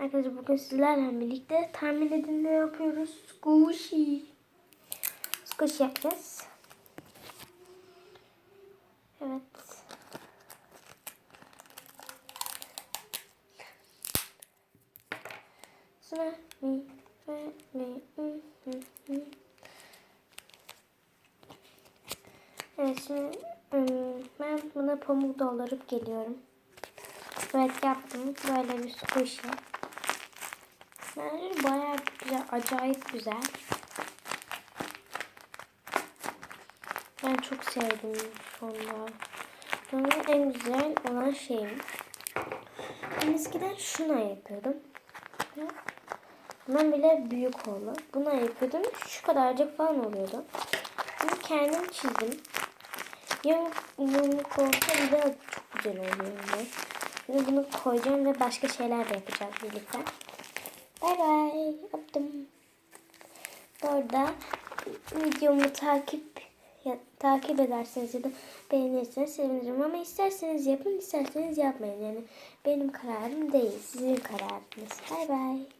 Arkadaşlar bugün sizlerle birlikte tahmin edin ne yapıyoruz? Squishy. Squishy yapacağız. Evet. Sonra mi ve mi. Evet şimdi ben buna pamuk doldurup geliyorum. Evet yaptım. Böyle bir squishy. Bence bayağı güzel, acayip güzel. Ben çok sevdim anda. Bana en güzel olan şeyim. Ben eskiden şuna yapıyordum. Bundan bile büyük oldu. Buna yapıyordum. Şu kadarcık falan oluyordu. Bunu kendim çizdim. Yamuk yumruk olsa bile çok güzel oluyor. Şimdi bunu koyacağım ve başka şeyler de yapacağız birlikte. Bay bay. Yaptım. Bu arada videomu takip ya, takip ederseniz ya da beğenirseniz sevinirim. Ama isterseniz yapın, isterseniz yapmayın. Yani benim kararım değil, sizin kararınız. Bay bay.